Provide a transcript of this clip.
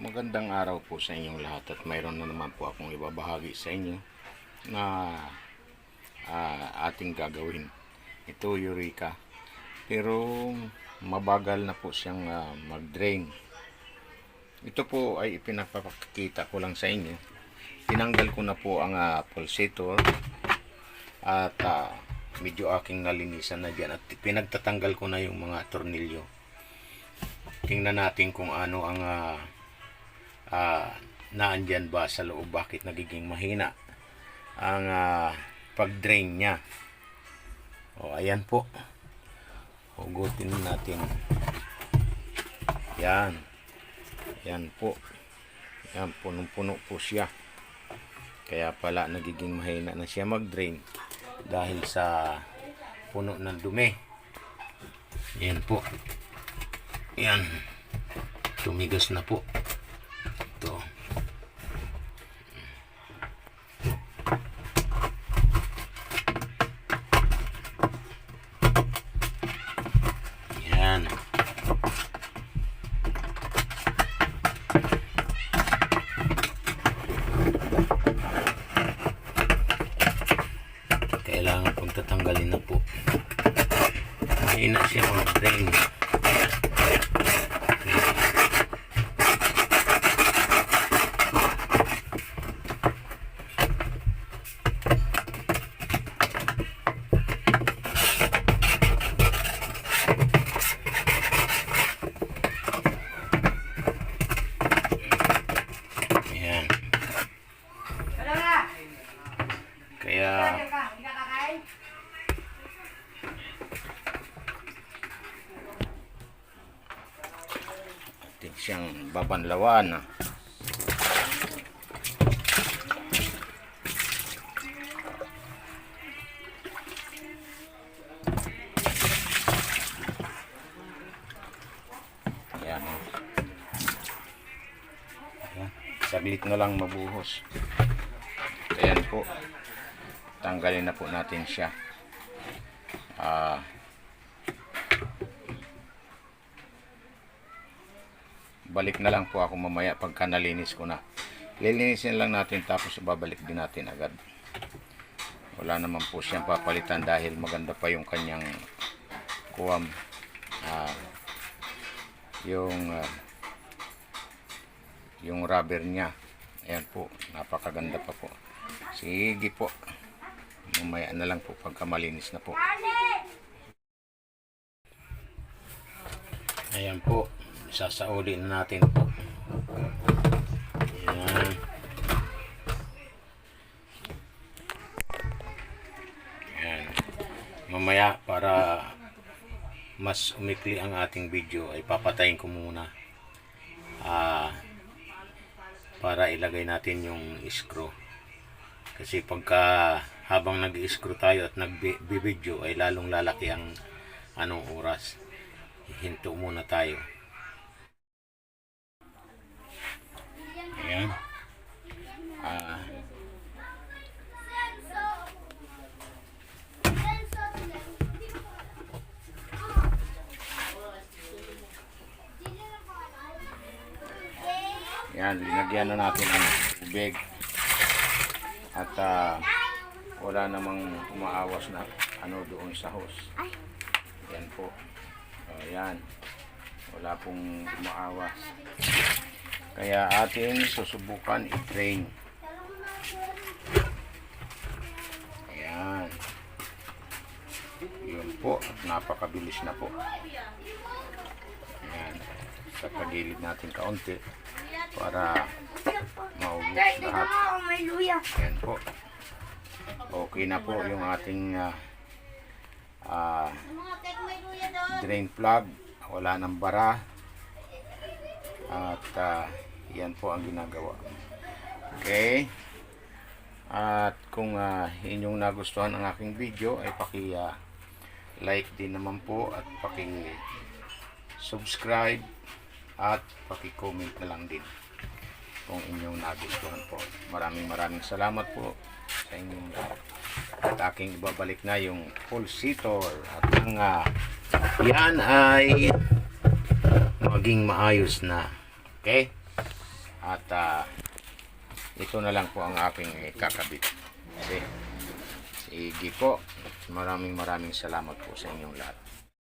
Magandang araw po sa inyong lahat at mayroon na naman po akong ibabahagi sa inyo na ah, ating gagawin. Ito Eureka. Pero mabagal na po siyang ah, mag-drain. Ito po ay ipinapakita ko lang sa inyo. Tinanggal ko na po ang ah, pulsator at ah, medyo aking nalinisan na dyan at pinagtatanggal ko na yung mga tornilyo. Tingnan natin kung ano ang ah, ah, naandyan ba sa loob bakit nagiging mahina ang ah, pag-drain niya. O ayan po. Hugutin natin. Yan. Yan po. Yan, punong-puno po siya. Kaya pala nagiging mahina na siya mag-drain dahil sa puno ng dumi. Yan po. Yan. Tumigas na po. Pong tatanggalin na po. Mahina siya mag-drain. Ayan. Wala na. Kaya Kaya ka, hindi ka kakain? Ating siyang babanlawan. Ayan. Ayan. Saglit na lang mabuhos. Ayan po. Tanggalin na po natin siya. Ah, balik na lang po ako mamaya pagka nalinis ko na. Lilinisin lang natin tapos babalik din natin agad. Wala naman po siyang papalitan dahil maganda pa yung kanyang kuwam. Ah, yung ah, yung rubber niya. Ayan po, napakaganda pa po. Sige po. Mamaya na lang po pagka malinis na po. Ayan po. Sasaudin na natin po. Ayan. Mamaya para mas umikli ang ating video ay papatayin ko muna. Ah, para ilagay natin yung screw. Kasi pagka habang nag-screw tayo at nag-video ay lalong lalaki ang anong oras. Hinto muna tayo. Ayan. Ah, yan, linagyan na natin ang tubig. At ah, wala namang umaawas na ano doon sa hose. Yan po. Ayan. Wala pong umaawas. Kaya atin susubukan i-train. Ayan. Yun po. At napakabilis na po. Ayan. Sa pagilid natin kaunti para maubos lahat. Ayan po. Okay na po yung ating luya doon. drain plug. Wala nang bara. At ah, yan po ang ginagawa. Okay. At kung ah, inyong nagustuhan ang aking video ay paki ah, like din naman po at paki subscribe at paki comment na lang din kung inyong nagustuhan po. Maraming maraming salamat po sa inyong. At aking ibabalik na yung pulsator at ang ah, yan ay maging maayos na. Okay? At ah, ito na lang po ang aking eh, kakabit. Okay. Sige po. Maraming maraming salamat po sa inyong lahat.